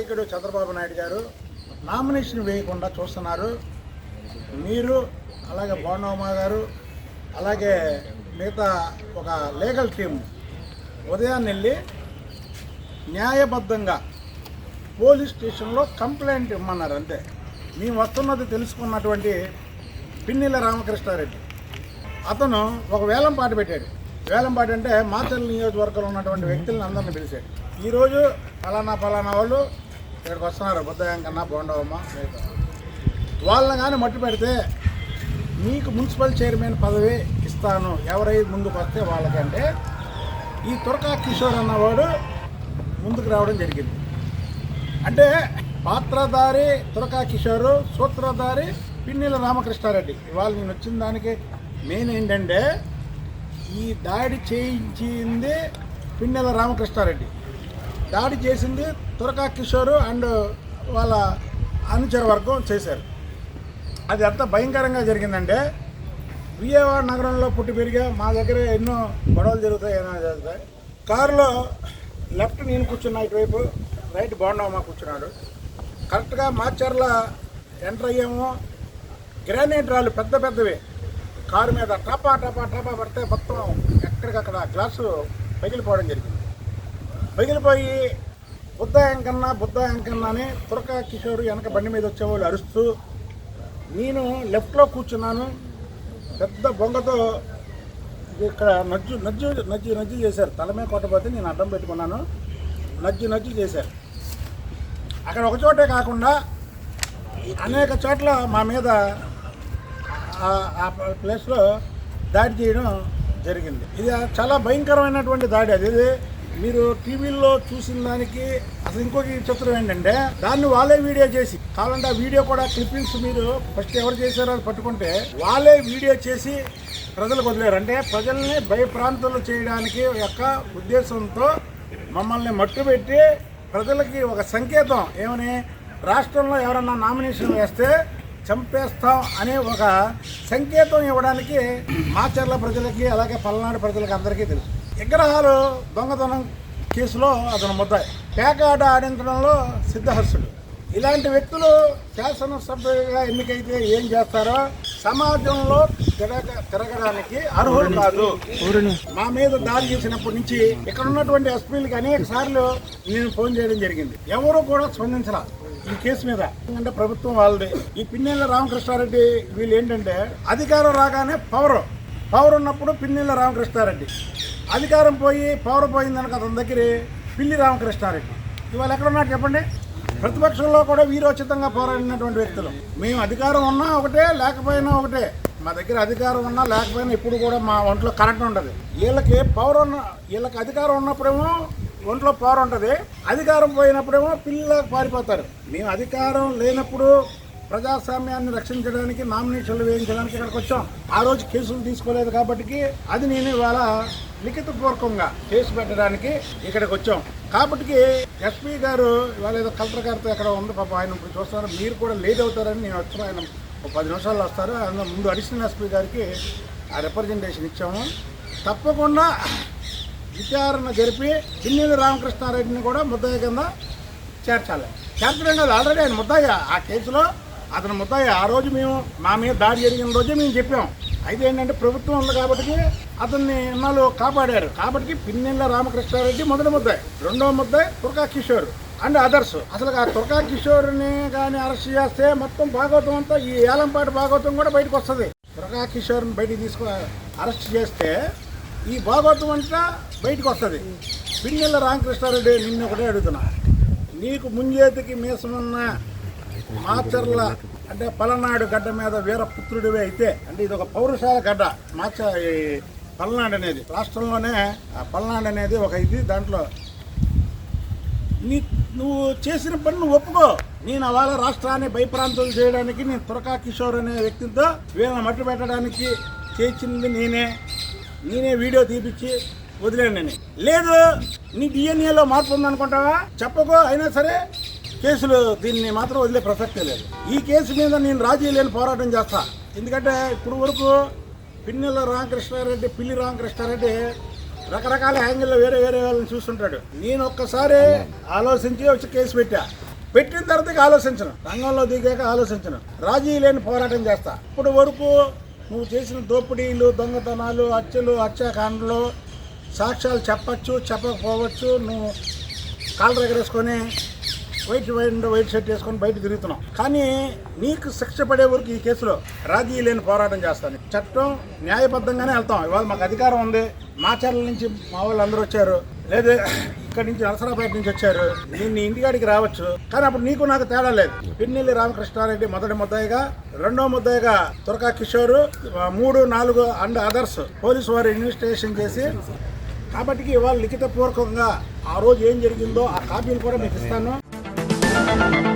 నాయకుడు చంద్రబాబు నాయుడు గారు నామినేషన్ వేయకుండా చూస్తున్నారు. మీరు అలాగే బోండమ్మ గారు అలాగే మిగతా ఒక లీగల్ టీం ఉదయాన్నే వెళ్ళి న్యాయబద్ధంగా పోలీస్ స్టేషన్లో కంప్లైంట్ ఇమ్మన్నారు అంతే. మేము వస్తున్నది తెలుసుకున్నటువంటి పిన్నెల రామకృష్ణారెడ్డి. అతను ఒక వేలం పాట పెట్టాడు. వేలం పాట అంటే మాచల్ నియోజకవర్గంలో ఉన్నటువంటి వ్యక్తులను అందరిని పిలిచాడు. ఈరోజు ఫలానా ఫలానా వాళ్ళు ఇక్కడికి వస్తున్నారు బుద్ధయం కన్నా బోండవమ్మ. వాళ్ళని కానీ మట్టు పెడితే మీకు మున్సిపల్ చైర్మన్ పదవి ఇస్తాను. ఎవరైతే ముందుకు వస్తే వాళ్ళకంటే ఈ తురకా కిషోర్ అన్నవాడు ముందుకు రావడం జరిగింది. అంటే పాత్రధారి తురకా కిషోరు సూత్రధారి పిన్నెల రామకృష్ణారెడ్డి. ఇవాళ నేను వచ్చిన దానికి మెయిన్ ఏంటంటే ఈ దాడి చేయించింది పిన్నెల రామకృష్ణారెడ్డి. దాడి చేసింది తురకా కిషోర్ అండ్ వాళ్ళ అనుచర వర్గం చేశారు. అది ఎంత భయంకరంగా జరిగిందంటే విజయవాడ నగరంలో పుట్టి పెరిగా మా దగ్గర ఎన్నో గొడవలు జరుగుతాయి ఏమైనా జరుగుతాయి. కారులో లెఫ్ట్ నేను కూర్చున్నా ఇటువైపు రైట్ బాగుండవమ్మా కూర్చున్నాడు. కరెక్ట్గా మాచర్ల ఎంటర్ అయ్యాము. గ్రానైట్ రాళ్ళు పెద్ద పెద్దవి. కారు మీద టపా టపా టపా పడితే మొత్తం ఎక్కడికక్కడ గ్లాసు పగిలిపోవడం జరిగింది. పగిలిపోయి బుద్ధాయం కన్నా బుద్ధాయం కన్నా అని తురక కిషోర్ వెనక బండి మీద వచ్చేవాళ్ళు అరుస్తూ నేను లెఫ్ట్లో కూర్చున్నాను. పెద్ద బొంగతో ఇక్కడ నజ్జు నజ్జు నజ్జు నజ్జు చేశారు. తల మీద కొట్టబోతే నేను అడ్డం పెట్టుకున్నాను. నజ్జు నజ్జు చేశారు. అక్కడ ఒక చోటే కాకుండా అనేక చోట్ల మా మీద ఆ- ఆ ప్లేస్లో దాడి చేయడం జరిగింది. ఇది చాలా భయంకరమైనటువంటి దాడి అది. ఇది మీరు టీవీల్లో చూసిన దానికి అసలు ఇంకొక చిత్రం ఏంటంటే దాన్ని వాళ్ళే వీడియో చేసి కావాలంటే ఆ వీడియో కూడా క్లిప్పింగ్స్ మీరు ఫస్ట్ ఎవరు చేశారో అది పట్టుకుంటే వాళ్ళే వీడియో చేసి ప్రజలకు వదిలేరు. అంటే ప్రజల్ని భయప్రాంతాలు చేయడానికి యొక్క ఉద్దేశంతో మమ్మల్ని మట్టుబెట్టి ప్రజలకి ఒక సంకేతం ఏమని రాష్ట్రంలో ఎవరన్నా నామినేషన్ వేస్తే చంపేస్తాం అనే ఒక సంకేతం ఇవ్వడానికి మాచర్ల ప్రజలకి అలాగే పల్నాడు ప్రజలకి అందరికీ తెలుసు. విగ్రహాలు దొంగతనం కేసులో అతను ముద్దాయి. పేకాట ఆడించడంలో సిద్ధహర్షుడు. ఇలాంటి వ్యక్తులు శాసనసభ్యులుగా ఎన్నికైతే ఏం చేస్తారో సమాజంలో తిరగ తిరగడానికి అర్హులు కాదు. మా మీద దాడి చేసినప్పటి నుంచి ఇక్కడ ఉన్నటువంటి ఎస్పీలకి అనేక సార్లు నేను ఫోన్ చేయడం జరిగింది. ఎవరు కూడా స్పందించరా ఈ కేసు మీద. ఎందుకంటే ప్రభుత్వం వాళ్ళది. ఈ పిన్నెల రామకృష్ణారెడ్డి వీళ్ళు ఏంటంటే అధికారం రాగానే పవర్. పవర్ ఉన్నప్పుడు పిన్నెల రామకృష్ణారెడ్డి. అధికారం పోయి పవర్ పోయిందనక అతని దగ్గర పిల్లి రామకృష్ణారెడ్డి. ఇవాళ ఎక్కడ ఉన్నారు చెప్పండి? ప్రతిపక్షంలో కూడా వీరోచితంగా పోరాడినటువంటి వ్యక్తులు. మేము అధికారం ఉన్నా ఒకటే లేకపోయినా ఒకటే. మా దగ్గర అధికారం ఉన్నా లేకపోయినా ఇప్పుడు కూడా మా ఒంట్లో కరెంట్ ఉండదు. వీళ్ళకి పవర్ ఉన్న వీళ్ళకి అధికారం ఉన్నప్పుడేమో ఒంట్లో పవర్ ఉంటుంది. అధికారం పోయినప్పుడేమో పిల్లలకు పారిపోతారు. మేము అధికారం లేనప్పుడు ప్రజాస్వామ్యాన్ని రక్షించడానికి నామినేషన్లు వేయించడానికి ఇక్కడికి వచ్చాం. ఆ రోజు కేసులు తీసుకోలేదు కాబట్టి అది నేను ఇవాళ లిఖితపూర్వకంగా కేసు పెట్టడానికి ఇక్కడికి వచ్చాం. కాబట్టి ఎస్పీ గారు ఇవాళ ఏదో కలెక్టర్ గారితో ఎక్కడ ఉంది పాప ఆయన ఇప్పుడు చూస్తారు మీరు కూడా లేట్ అవుతారని నేను వచ్చాను. ఆయన ఒక పది నిమిషాల్లో వస్తారు. ఆయన ముందు అడిషనల్ ఎస్పీ గారికి ఆ రిప్రజెంటేషన్ ఇచ్చాము. తప్పకుండా విచారణ జరిపి పిన్నెల్లి రామకృష్ణారెడ్డిని కూడా ముద్దాయి కింద చేర్చాలి. చేర్చడం కాదు ఆల్రెడీ ఆయన ముద్దాయ. ఆ కేసులో అతను ముద్దాయ. ఆ రోజు మేము మా మీద దాడి జరిగిన రోజే మేము చెప్పాం. అయితే ఏంటంటే ప్రభుత్వం ఉంది కాబట్టి అతన్ని ఎన్నాళ్ళు కాపాడారు. కాబట్టి పిన్నెల్ల రామకృష్ణారెడ్డి మొదటి ముద్దాయి రెండవ ముద్దాయి తుర్కా కిషోర్ అండ్ అదర్స్ అసలు ఆ తుర్కా కిషోర్ని కానీ అరెస్ట్ చేస్తే మొత్తం భాగవతం అంతా ఈ ఏలంపాటి భాగవతం కూడా బయటకు వస్తుంది. తుర్కా కిషోర్ని బయటికి తీసుకు అరెస్ట్ చేస్తే ఈ భాగవతం అంతా బయటకు వస్తుంది. పిన్నెల్ల రామకృష్ణారెడ్డి నిన్ను ఒకటే అడుగుతున్నా. నీకు ముంజేతికి మీసమున్న మాచర్ల అంటే పలనాడు గడ్డ మీద వీరపుత్రుడివే అయితే అంటే ఇది ఒక పౌరుషాల గడ్డ మాచ ఈ పల్నాడు అనేది. రాష్ట్రంలోనే ఆ పల్నాడు అనేది ఒక ఇది దాంట్లో. నీ నువ్వు చేసిన పని నువ్వు ఒప్పుకో. నేను అవాళ రాష్ట్రాన్ని భయప్రాంతాలు చేయడానికి నేను తురకా కిషోర్ అనే వ్యక్తితో వీళ్ళని మట్టి పెట్టడానికి చేసింది నేనే. నేనే వీడియో తీపిచ్చి వదిలేను నేను. లేదు నీ డిఎన్ఏలో మార్పు ఉందనుకుంటావా? చెప్పకో అయినా సరే కేసులు దీన్ని మాత్రం వదిలే ప్రసక్తే లేదు. ఈ కేసు మీద నేను రాజీ లేని పోరాటం చేస్తా. ఎందుకంటే ఇప్పుడు వరకు పిన్నెల రామకృష్ణారెడ్డి పిల్లి రామకృష్ణారెడ్డి రకరకాల యాంగిల్లో వేరే వేరే వాళ్ళని చూస్తుంటాడు. నేను ఒక్కసారి ఆలోచించి వచ్చి కేసు పెట్టా. పెట్టిన తర్వాత ఆలోచించను. రంగంలో దిగాక ఆలోచించను. రాజీ లేని పోరాటం చేస్తా. ఇప్పుడు వరకు నువ్వు చేసిన దోపిడీలు దొంగతనాలు హత్యలు హత్యాకాండలు సాక్ష్యాలు చెప్పచ్చు చెప్పకపోవచ్చు నువ్వు కాళ్ళు ఎగరేసుకొని వైట్ వైట్ వైట్ షర్ట్ వేసుకొని బయట తిరుగుతున్నాం. కానీ నీకు శిక్ష పడే వరకు ఈ కేసులో రాజీ లేని పోరాటం చేస్తాను. చట్టం న్యాయబద్ధంగానే వెళ్తాం. ఇవాళ మాకు అధికారం ఉంది. మాచర్ల నుంచి మా వాళ్ళు అందరూ వచ్చారు. లేదు ఇక్కడి నుంచి నరసరాపేట నుంచి వచ్చారు. నేను నీ ఇంటికాడికి రావచ్చు. కానీ అప్పుడు నీకు నాకు తేడా లేదు. పిన్నెల్లి రామకృష్ణారెడ్డి మొదటి ముద్దాయిగా రెండో ముద్దాయిగా తురకా కిషోర్ మూడు నాలుగు అండ్ అదర్స్ పోలీసు వారు ఇన్వెస్టిగేషన్ చేసి కాబట్టి ఇవాళ లిఖితపూర్వకంగా ఆ రోజు ఏం జరిగిందో ఆ కాపీలు కూడా మీకు ఇస్తాను. Thank you.